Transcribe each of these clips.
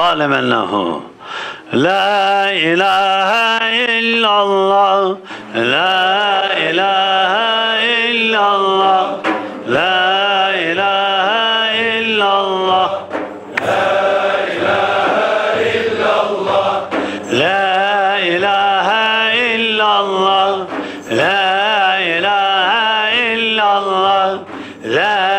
قال من له لا إله إلا الله لا إله إلا الله لا إله إلا الله لا إله إلا الله لا إله إلا الله لا إله إلا الله لا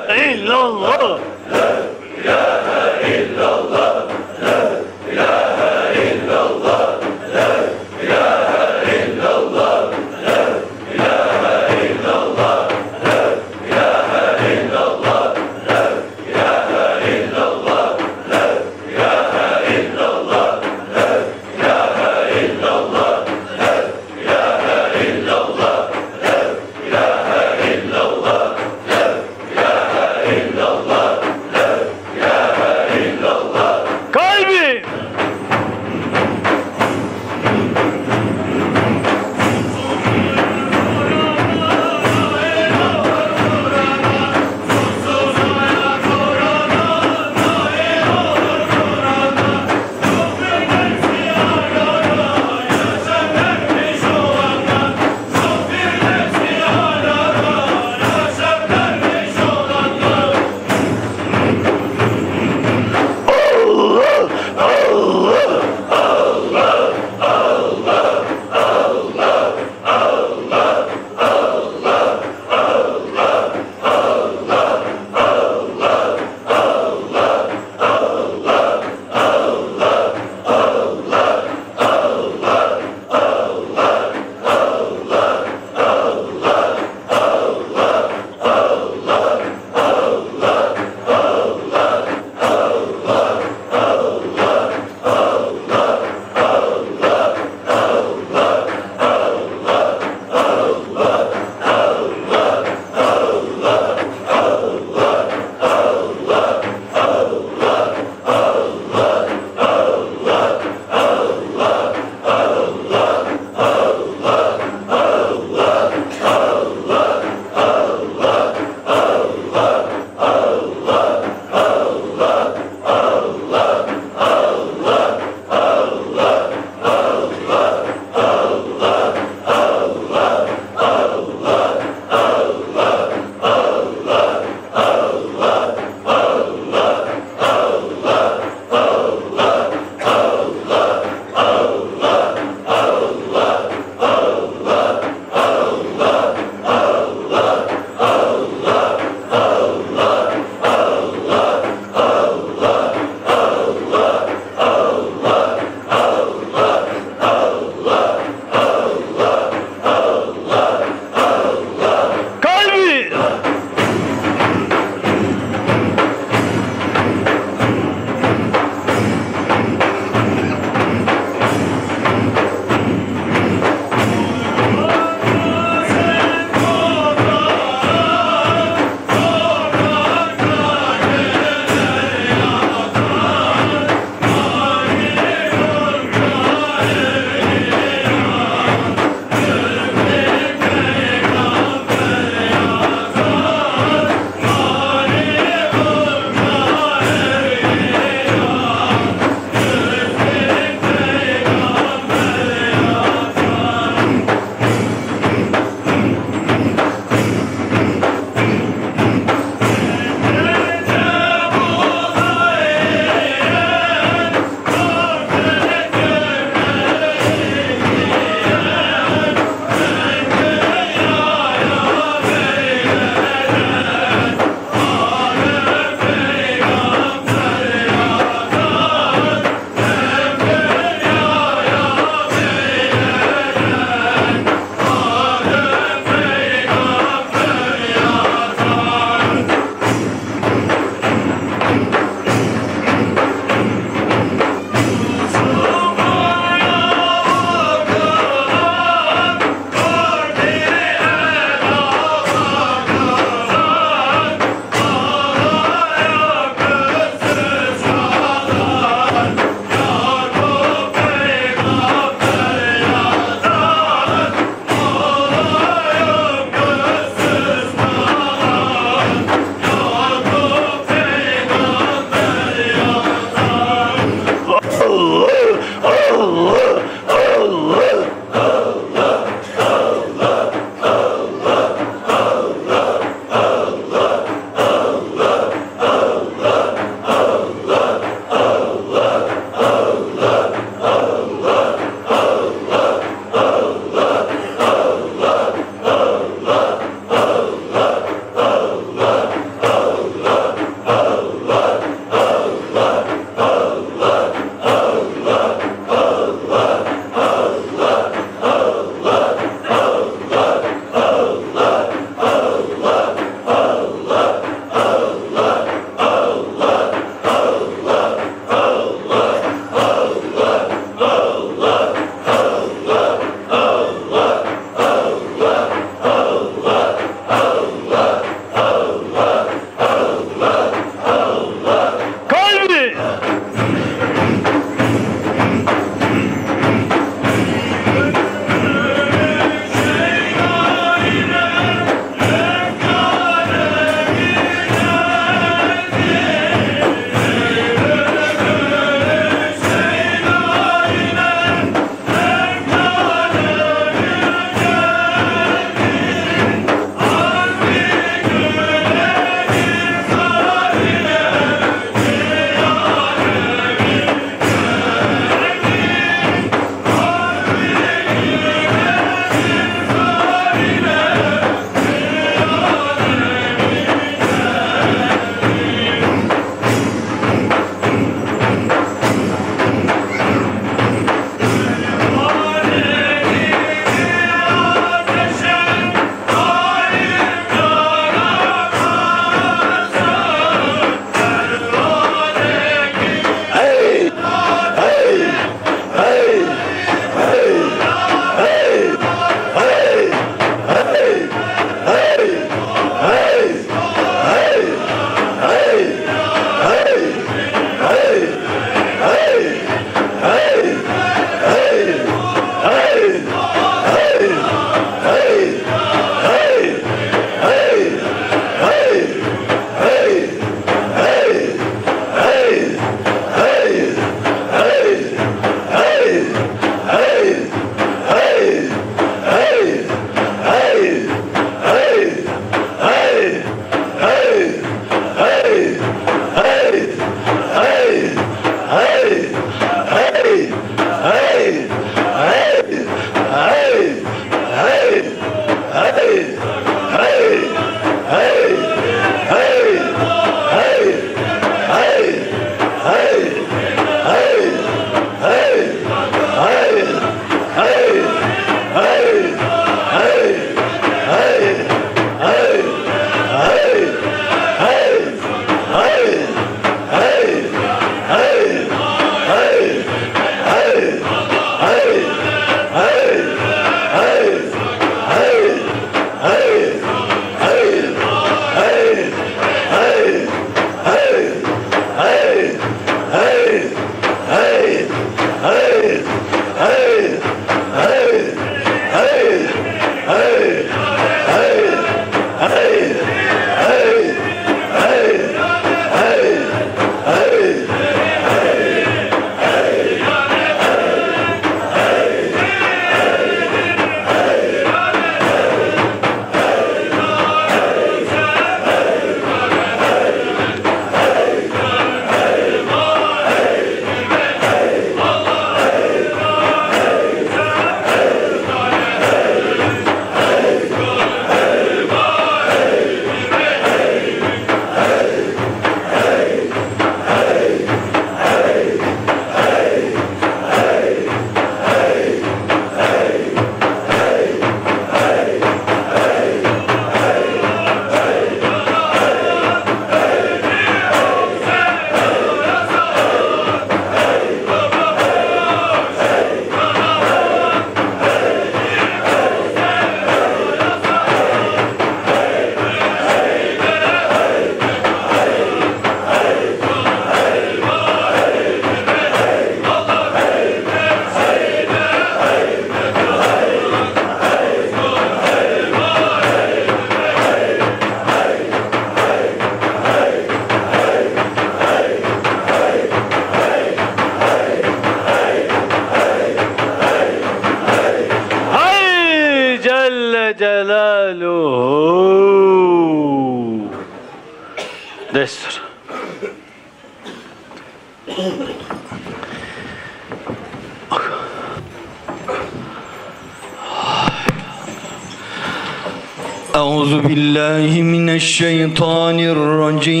الشيطان الرجيم.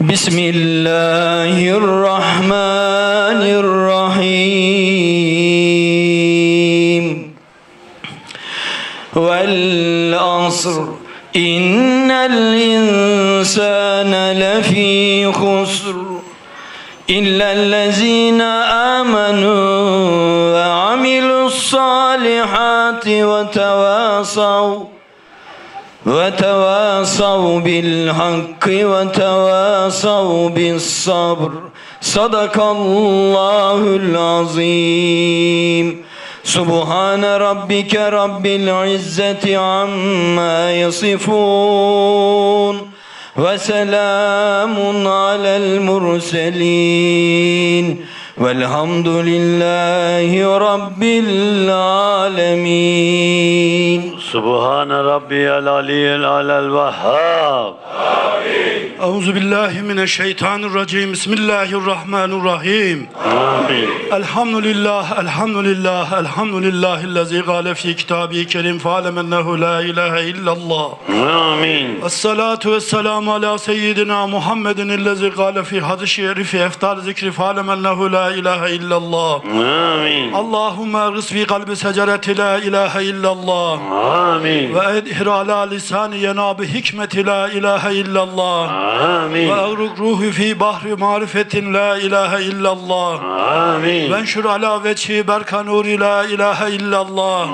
بسم الله الرحمن الرحيم. والعصر إن الإنسان لفي خسر إلا الذين وتواصوا بالحق وتواصوا بالصبر صدق الله العظيم سبحان ربك رب العزة عما يصفون وسلام على المرسلين والحمد لله رب العالمين Subhan Rabbiyel Aliyyil Alel Vehhab. Euzu billahi mineşşeytanirracim. Bismillahirrahmanirrahim. Amin. Elhamdülillah, elhamdülillah, elhamdülillahi'llezî gâle fî kitâbihi kerim fâlemennehu la ilahe illallah. Amin. Esselâtu vesselamu ala seyyidina Muhammedin illezî gâle fî hadis-i şerifi eftar zikri fâlemennehu la ilahe illallah. Amin. Allahumme rız fî kalbi secereti la ilahe illallah. Amin. Ve edhir ala lisani yenâ bi hikmeti la ilahe illallah. Amin. Amin. Ve agruk ruhu fi bahri marifetin la ilahe illallah. Amin. Ve şur ala veçhi berka la ilahe illallah.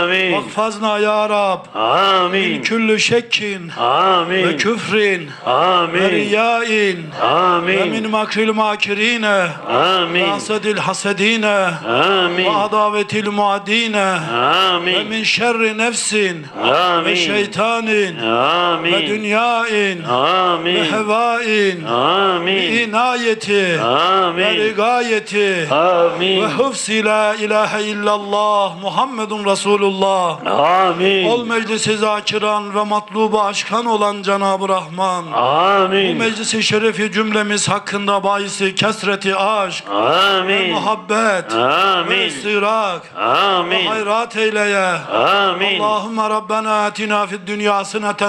Amin. Vakfazna ya Rab. Amin. küllü şekkin. Amin. Ve küfrin. Amin. Ve riyain. Amin. Ve min makril makirine. Amin. Hasedil hasedine. Amin. Ve adavetil muadine. Amin. Ve min şerri nefsin. Amin. Ve şeytanin. Amin. Ve dünyain. Amin. Amin. ve hevain Amin. bi inayeti Amin. ve rigayeti Amin. ve hıfsi la ilahe illallah Muhammedun Resulullah Amin. Ol meclisi zakiran ve matlubu aşkan olan Cenab-ı Rahman Amin. Bu meclisi şerefi cümlemiz hakkında bahisi kesreti aşk Amin. ve muhabbet Amin. ve istirak Amin. ve hayrat eyleye Amin. Allahümme Rabbena etina fid dünya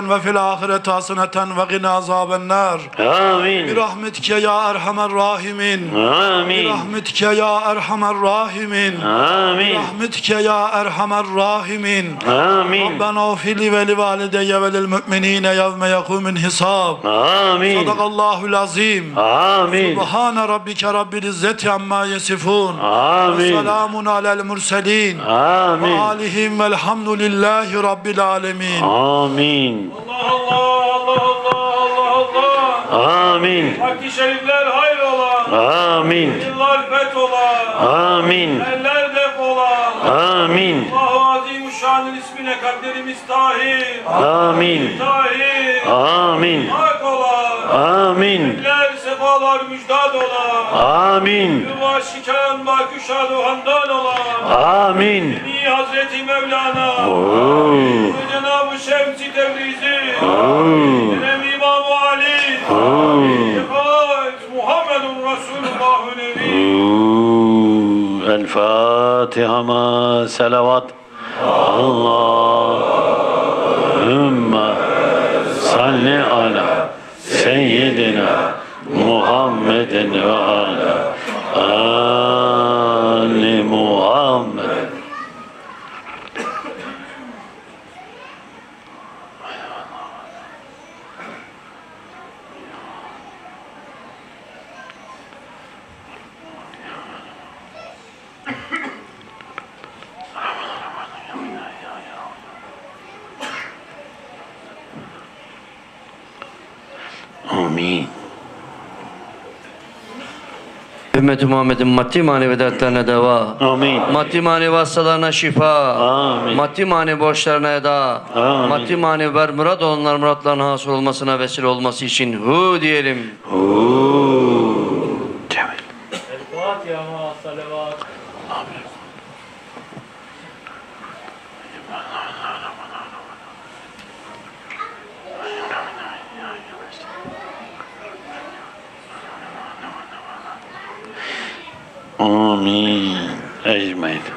ve fil ahireti haseneten ve gina azabı vennar. Amin. Bir rahmetike ya erhamer rahimin. Amin. Bir rahmetike ya erhamer rahimin. Amin. Bir rahmetike ya erhamer rahimin. Amin. Rabbena ufili ve li valideyye ve lil müminine yevme yekumin hisab. Amin. Sadakallahul azim. Amin. Subhane rabbike rabbil izzeti amma yesifun. Amin. Selamun alel murselin. Amin. Ve alihim velhamdülillahi rabbil alemin. Amin. Allah Allah Allah Allah. Amin. Hakkı şerifler hayrola Amin. Yıllar fethola Amin. Eller defola Amin. Allahu Azimuşşan'ın ismine kalplerimiz tahir Amin. Tahir Amin. Hak ola Amin. Eller sefalar müjdat ola Amin. Yuva şikan baküşad handan ola Amin. Ni Hazreti Mevlana Oo. Cenab-ı Şemsi Tebrizi Oo. Oo. El Fatiha ma selavat. Allahümme salli ala seyyidina Muhammedin ve ala Ümmeti Muhammed'in maddi manevi dertlerine deva. Amin. Maddi manevi hastalarına şifa. Amin. Maddi manevi borçlarına eda. Amin. Maddi manevi ver murat olanlar muratlarına hasıl olmasına vesile olması için hu diyelim. Oo. Amin. Ecmaîn.